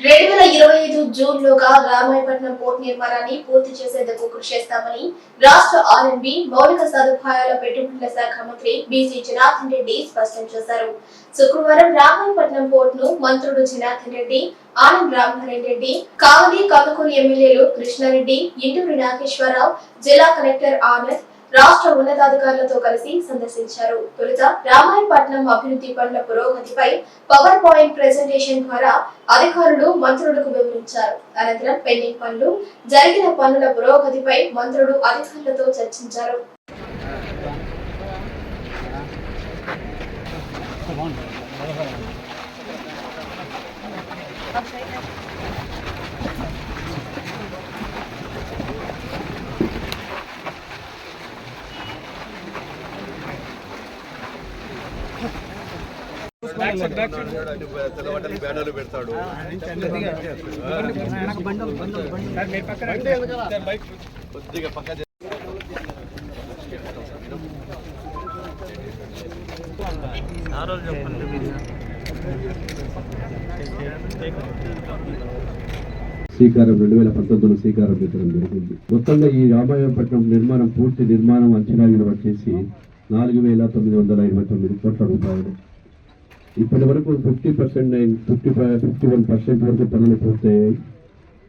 రెండు వేల ఇరవై ఐదు జూన్ లోగా రామాయపట్నం పోర్ట్ నిర్మాణాన్ని పూర్తి చేసేందుకు కృషి చేస్తామని రాష్ట్ర ఆర్ఎండ్బి మౌలిక సదుపాయాల పెట్టుబడుల శాఖ మంత్రి బీసీ జనార్దన్ రెడ్డి స్పష్టం చేశారు. శుక్రవారం రామాయపట్నం పోర్ట్ను మంత్రుడు జనార్దన్ రెడ్డి ఆనం రామనారాయణ రెడ్డి కావలి కందుకూరు ఎమ్మెల్యేలు కృష్ణారెడ్డి ఇంటూరి నాగేశ్వరరావు జిల్లా కలెక్టర్ ఆనంద్ రాష్ట్ర ఉన్నతాధికారులతో కలిసి సందర్శించారు. తొలుత రామాయపట్నం అభివృద్ధి పనుల పురోగతిపై పవర్ పాయింట్ ప్రెజెంటేషన్ ద్వారా అధికారులు మంత్రులకు వివరించారు. అనంతరం పెండింగ్ పనులు జరిగిన పనుల పురోగతిపై మంత్రులు అధికారులతో చర్చించారు. తెల్లబట్టలు బ్యానర్లు పెడతాడు కొద్దిగా పక్క శ్రీకారం రెండు వేల పంతొమ్మిదిలో శ్రీకారం పెట్టడం జరిగింది. మొత్తంగా ఈ రామాయణపట్నం నిర్మాణం పూర్తి నిర్మాణం అంచనా విలువ వచ్చేసి నాలుగు వేల తొమ్మిది వందల ఇరవై తొమ్మిది కోట్ల రూపాయలు. ఇప్పటి వరకు fifty percent nine fifty five fifty one percent వరకు పనులు పూర్తయ్యాయి.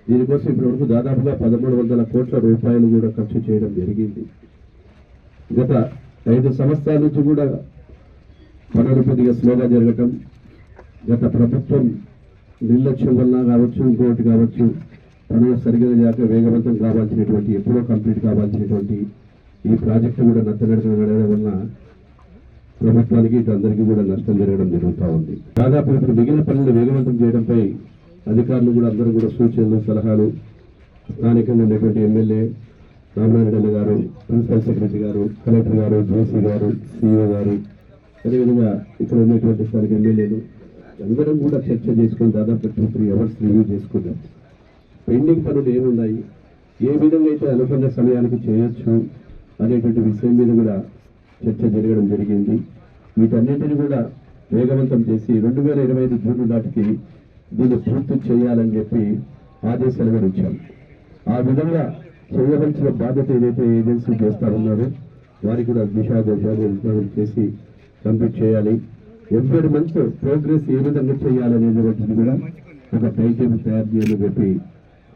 దీనికోసం ఇప్పటి వరకు దాదాపుగా పదమూడు వందల కోట్ల రూపాయలు కూడా ఖర్చు చేయడం జరిగింది. గత ఐదు సంవత్సరాల నుంచి కూడా పనులు కొద్దిగా స్లోగా జరగటం గత ప్రభుత్వం నిర్లక్ష్యం వల్ల కావచ్చు ఇంకోటి కావచ్చు పనులు సరిగ్గా లేక వేగవంతం కావాల్సినటువంటి ఎప్పుడో కంప్లీట్ కావాల్సినటువంటి ఈ ప్రాజెక్టు కూడా నత్తగడకం నడవడం వలన ప్రభుత్వానికి అందరికీ కూడా నష్టం జరగడం జరుగుతూ ఉంది. దాదాపు ఇప్పుడు మిగిలిన పనులు వేగవంతం చేయడంపై అధికారులు కూడా అందరూ కూడా సూచనలు సలహాలు స్థానికంగా ఉన్నటువంటి ఎమ్మెల్యే రామనారాయణ గారు ప్రిన్సిపల్ సెక్రటరీ గారు కలెక్టర్ గారు జేసీ గారు సిఇఓ గారు అదేవిధంగా ఇక్కడ ఉన్నటువంటి స్థానిక ఎమ్మెల్యేలు అందరం కూడా చర్చ చేసుకుని దాదాపు టూ త్రీ అవర్స్ రివ్యూ చేసుకున్నాం. పెండింగ్ పనులు ఏమున్నాయి? ఏ విధంగా అయితే అనుకున్న సమయానికి చేయొచ్చు అనేటువంటి విషయం మీద కూడా చర్చ జరగడం జరిగింది. వీటన్నింటిని కూడా వేగవంతం చేసి రెండు వేల ఇరవై ఐదు జూన్ నాటికి దీన్ని పూర్తి చేయాలని చెప్పి ఆదేశాలు కూడా ఇచ్చాం. ఆ విధంగా చేయవలసిన బాధ్యత ఏదైతే ఏజెన్సీ చేస్తా ఉన్నారో వారికి కూడా దిశాదోషాలు చేసి కంప్లీట్ చేయాలి. ఎవ్రీ మంత్ ప్రోగ్రెస్ ఏ విధంగా చేయాలనేటువంటిది కూడా ఒక టైం తయారు చేయాలని చెప్పి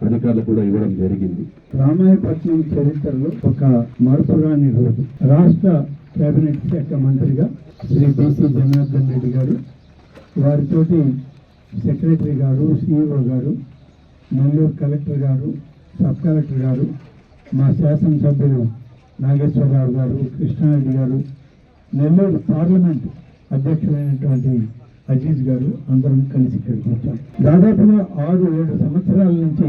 అధికారులు కూడా ఇవ్వడం జరిగింది. రామాయపట్నం చరిత్రలో ఒక మరపురాని రోజు. రాష్ట్ర కేబినెట్ శాఖ మంత్రిగా శ్రీ బీసీ జనార్దన్ రెడ్డి గారు వారితోటి సెక్రటరీ గారు సిఇఓ గారు నెల్లూరు కలెక్టర్ గారు సబ్ కలెక్టర్ గారు మా శాసనసభ్యులు నాగేశ్వరరావు గారు కృష్ణారెడ్డి గారు నెల్లూరు పార్లమెంట్ అధ్యక్షుడైనటువంటి అజీజ్ గారు అందరం కలిసి ఇక్కడికి వచ్చాం. దాదాపుగా ఆరు ఏడు సంవత్సరాల నుంచి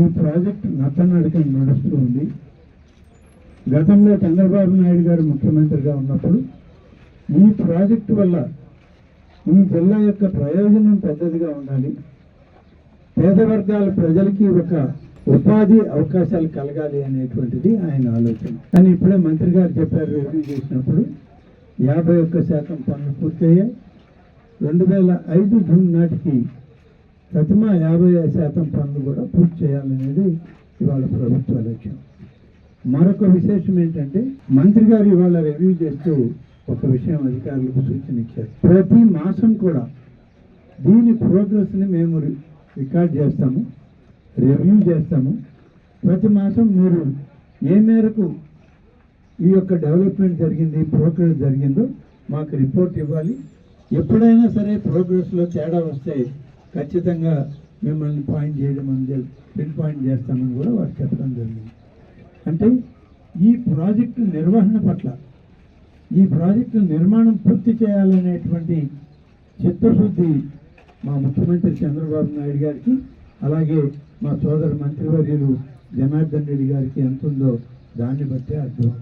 ఈ ప్రాజెక్ట్ నత్తనడకం నడుస్తూ ఉంది. గతంలో చంద్రబాబు నాయుడు గారు ముఖ్యమంత్రిగా ఉన్నప్పుడు ఈ ప్రాజెక్టు వల్ల ఈ జిల్లా యొక్క ప్రయోజనం పెద్దదిగా ఉండాలి. పేద వర్గాల ప్రజలకి ఒక ఉపాధి అవకాశాలు కలగాలి అనేటువంటిది ఆయన ఆలోచన. కానీ ఇప్పుడే మంత్రి గారు చెప్పారు రివ్యూ చేసినప్పుడు యాభై ఒక్క శాతం పనులు పూర్తయ్యాయి. రెండు వేల ఐదు జూన్ నాటికి ప్రతిమ యాభై శాతం పనులు కూడా పూర్తి చేయాలనేది ఇవాళ ప్రభుత్వ లక్ష్యం. మరొక విశేషం ఏంటంటే మంత్రి గారు ఇవాళ రివ్యూ చేస్తూ ఒక విషయం అధికారులకు సూచన ఇచ్చారు. ప్రతి మాసం కూడా దీని ప్రోగ్రెస్ని మేము రికార్డ్ చేస్తాము రివ్యూ చేస్తాము. ప్రతి మాసం మీరు ఏ మేరకు ఈ యొక్క డెవలప్మెంట్ జరిగింది ప్రోగ్రెస్ జరిగిందో మాకు రిపోర్ట్ ఇవ్వాలి. ఎప్పుడైనా సరే ప్రోగ్రెస్లో తేడా వస్తే ఖచ్చితంగా మిమ్మల్ని పాయింట్ చేయడం అనేది పిన్ పాయింట్ చేస్తామని కూడా వారు చెప్పడం జరిగింది. అంటే ఈ ప్రాజెక్టు నిర్వహణ పట్ల ఈ ప్రాజెక్టు నిర్మాణం పూర్తి చేయాలనేటువంటి చిత్తశుద్ధి మా ముఖ్యమంత్రి చంద్రబాబు నాయుడు గారికి అలాగే మా సోదర మంత్రివర్యులు జనార్దన్ రెడ్డి గారికి ఎంత ఉందో దాన్ని బట్టే అర్థం.